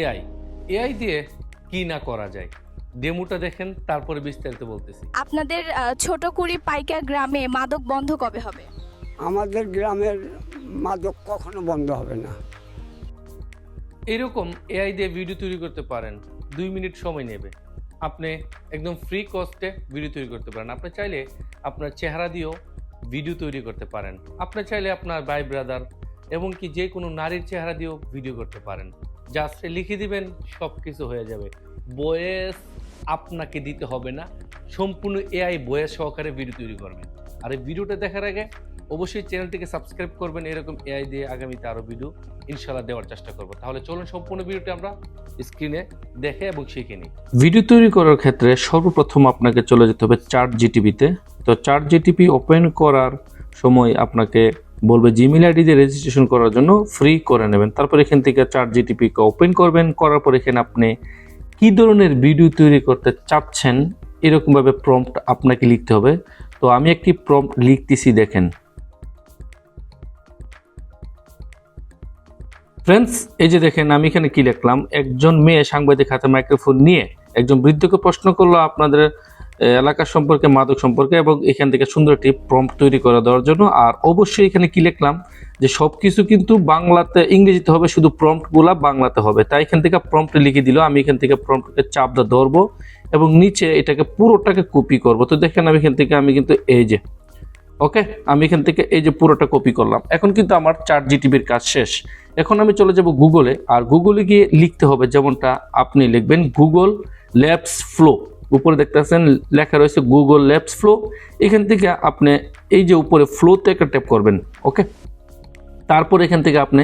AI. AI দিয়ে কি না করা যায়? ডেমোটা দেখেন তারপরে বিস্তারিত বলতেছি। আপনাদের ছোট কুড়ি পাইকা গ্রামে মাদক বন্ধ কবে হবে? আমাদের গ্রামের মাদক কখনো বন্ধ হবে না। এরকম এআই দিয়ে ভিডিও তৈরি করতে পারেন দুই মিনিট সময় নেবে। আপনি একদম ফ্রি কস্টে ভিডিও তৈরি করতে পারেন। আপনি চাইলে আপনার চেহারা দিয়েও ভিডিও তৈরি করতে পারেন। আপনি চাইলে আপনার ভাই ব্রাদার এবং কি যে কোনো নারীর চেহারা দিয়েও ভিডিও করতে পারেন। জাস্ট লিখে দিবেন সব কিছু হয়ে যাবে। বয়েস আপনাকে দিতে হবে না। সম্পূর্ণ এআই বয়েস সহকারে ভিডিও তৈরি করবে। আর এই ভিডিওটা দেখার আগে অবশ্যই চ্যানেলটিকে সাবস্ক্রাইব করবেন। এরকম এআই দিয়ে আগামীতে আরও ভিডিও ইনশাল্লাহ দেওয়ার চেষ্টা করব। তাহলে চলুন সম্পূর্ণ ভিডিওটি আমরা স্ক্রিনে দেখে এবং শিখে নিই। ভিডিও তৈরি করার ক্ষেত্রে সর্বপ্রথম আপনাকে চলে যেতে হবে চার্ট জিটিপিতে তো। চার্ট জিটিপি ওপেন করার সময় আপনাকে বলবে জিমেল আইডি দিয়ে রেজিস্ট্রেশন করার জন্য ফ্রি করে নেবেন। তারপর এখান থেকে চার্ট জিটিপিকে ওপেন করবেন। করার পর এখানে আপনি কী ধরনের ভিডিও তৈরি করতে চাচ্ছেন, এরকমভাবে প্রম্পট আপনাকে লিখতে হবে। তো আমি একটি প্রম্পট লিখতেছি, দেখেন। ফ্রেন্ডস এই যে দেখেন, আমি এখানে কি লিখলাম? একজন মেয়ে সাংবাদিক হাতে মাইক্রোফোন নিয়ে একজন বৃদ্ধকে প্রশ্ন করল, আপনাদের এলাকা সম্পর্কে, মাদক সম্পর্কে এবং এখান থেকে সুন্দর একটি প্রম্পট তৈরি করে দেওয়ার জন্য। আর অবশ্যই এখানে কি লিখলাম? যে সব কিছু কিন্তু বাংলাতে ইংরেজিতে হবে, শুধু প্রম্পটগুলা বাংলাতে হবে। তাই এখান থেকে প্রম্পট লিখে দিল, আমি এখান থেকে প্রম্পটকে চাপ দা ধরবো এবং নিচে এটাকে, পুরোটাকে কপি করব। তো দেখেন আমি এখান থেকে, আমি কিন্তু এই যে ওকে আমি এখান থেকে এই যে পুরোটা কপি করলাম। এখন কিন্তু আমার চার জিটিভির কাজ শেষ। এখন আমি চলে যাব গুগলে আর গুগলে গিয়ে লিখতে হবে, যেমনটা আপনি লিখবেন গুগল ল্যাবস ফ্লো উপরে দেখতে পাচ্ছেন লেখা রয়েছে গুগল ল্যাবস ফ্লো এখান থেকে আপনি এই যে উপরে ফ্লোতে একটা ট্যাপ করবেন ওকে তারপর এখান থেকে আপনি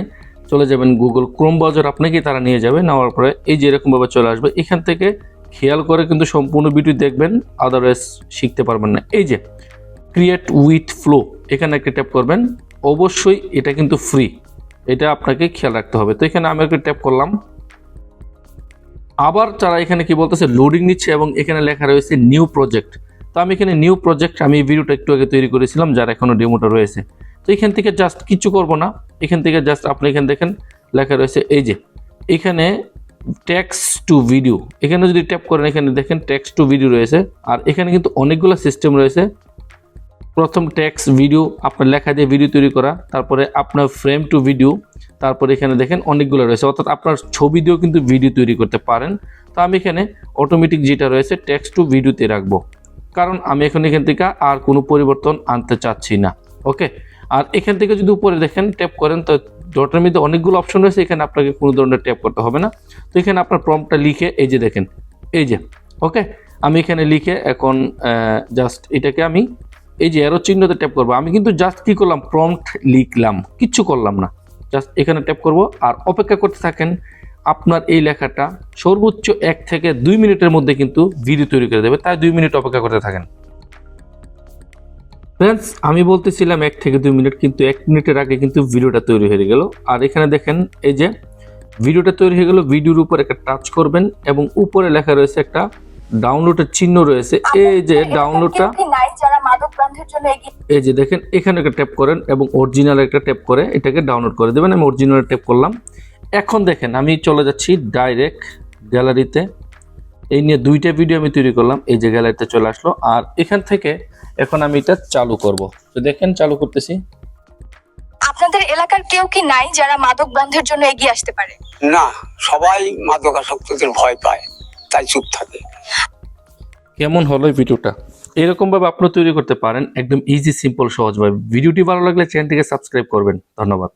চলে যাবেন গুগল ক্রোম ব্রাউজার আপনাকে তারা নিয়ে যাবে। নেওয়ার পরে এই যে এরকমভাবে চলে আসবে, এখান থেকে খেয়াল করে কিন্তু সম্পূর্ণ ভিডিও দেখবেন আদারওয়াইজ শিখতে পারবেন না। এই যে ক্রিয়েট উইথ ফ্লো এখানে একটা ট্যাপ করবেন, অবশ্যই এটা কিন্তু ফ্রি এটা আপনাকে খেয়াল রাখতে হবে। তো এখানে আমি একটা ট্যাপ করলাম আবার তারা এখানে কি বলতেছে লোডিং নিচ্ছে এবং এখানে লেখা রয়েছে নিউ প্রজেক্ট তো আমি এখানে নিউ প্রজেক্ট আমি ভিডিওটা একটু আগে তৈরি করেছিলাম, যার এখনও ডেমোটা রয়েছে। তো এখান থেকে জাস্ট কিছু করব না। এখান থেকে জাস্ট আপনি এখানে দেখেন, লেখা রয়েছে এই যে, এখানে ট্যাক্স টু ভিডিও এখানে যদি ট্যাপ করেন, এখানে দেখেন ট্যাক্স টু ভিডিও রয়েছে। আর এখানে কিন্তু অনেকগুলো সিস্টেম রয়েছে। প্রথম ট্যাক্স ভিডিও আপনার লেখা দিয়ে ভিডিও তৈরি করা, তারপরে আপনার ফ্রেম টু ভিডিও তারপরে এখানে দেখেন অনেকগুলো রয়েছে। অর্থাৎ আপনার ছবি দিয়েও কিন্তু ভিডিও তৈরি করতে পারেন। তো আমি এখানে অটোমেটিক যেটা রয়েছে ট্যাক্স টু ভিডিওতে রাখব। কারণ আমি এখন এখান থেকে আর কোনো পরিবর্তন আনতে চাচ্ছি না। ওকে আর এখান থেকে যদি উপরে দেখেন ট্যাপ করেন, তো ডটের মধ্যে অনেকগুলো অপশন রয়েছে। এখানে আপনাকে কোনো ধরনের ট্যাপ করতে হবে না। তো এখানে আপনার প্রম্পটটা লিখে, এই যে দেখেন, এই যে ওকে আমি এখানে লিখে এখন জাস্ট এটাকে আমি, এই যে এরো চিহ্নতে ট্যাপ করব। আমি কিন্তু জাস্ট কি করলাম? প্রম্পট লিখলাম। কিচ্ছু করলাম না। জাস্ট এখানে ট্যাপ করব আর অপেক্ষা করতে থাকেন আপনার এই লেখাটা সর্বোচ্চ এক থেকে দুই মিনিটের মধ্যে কিন্তু ভিডিও তৈরি করে দেবে। তাই দুই মিনিট অপেক্ষা করতে থাকেন। ফ্রেন্ডস আমি বলতেছিলাম এক থেকে দুই মিনিট, কিন্তু এক মিনিটের আগে কিন্তু ভিডিওটা তৈরি হয়ে গেল। আর এখানে দেখেন এই যে ভিডিওটা তৈরি হয়ে গেল ভিডিওর উপর একটা টাচ করবেন এবং উপরে লেখা রয়েছে একটা ডাউনলোডের চিহ্ন রয়েছে। এই যে ডাউনলোডটা বন্ধের জন্য এগিয়ে এই যে দেখেন এখানে একটা ট্যাপ করেন এবং অরিজিনাল একটা ট্যাপ করে এটাকে ডাউনলোড করে দেবেন। আমি অরিজিনাল ট্যাপ করলাম। এখন দেখেন আমি চলে যাচ্ছি ডাইরেক্ট গ্যালারিতে এই নিয়ে দুইটা ভিডিও আমি তৈরি করলাম এই যে গ্যালারিতে চলে আসলো। আর এখান থেকে এখন আমি এটা চালু করব। তো দেখেন চালু করতেছি। আপনাদের এলাকার কেউ কি নাই যারা মাদক বন্ধের জন্য এগিয়ে আসতে পারে? না সবাই মাদকাসক্তদের ভয় পায় তাই চুপ থাকে। কেমন হলো এই ভিডিওটা এরকমভাবে আপনি তৈরি করতে পারেন। একদম ইজি সিম্পল সহজভাবে ভিডিওটি ভালো লাগলে চ্যানেলটিকে সাবস্ক্রাইব করবেন। ধন্যবাদ।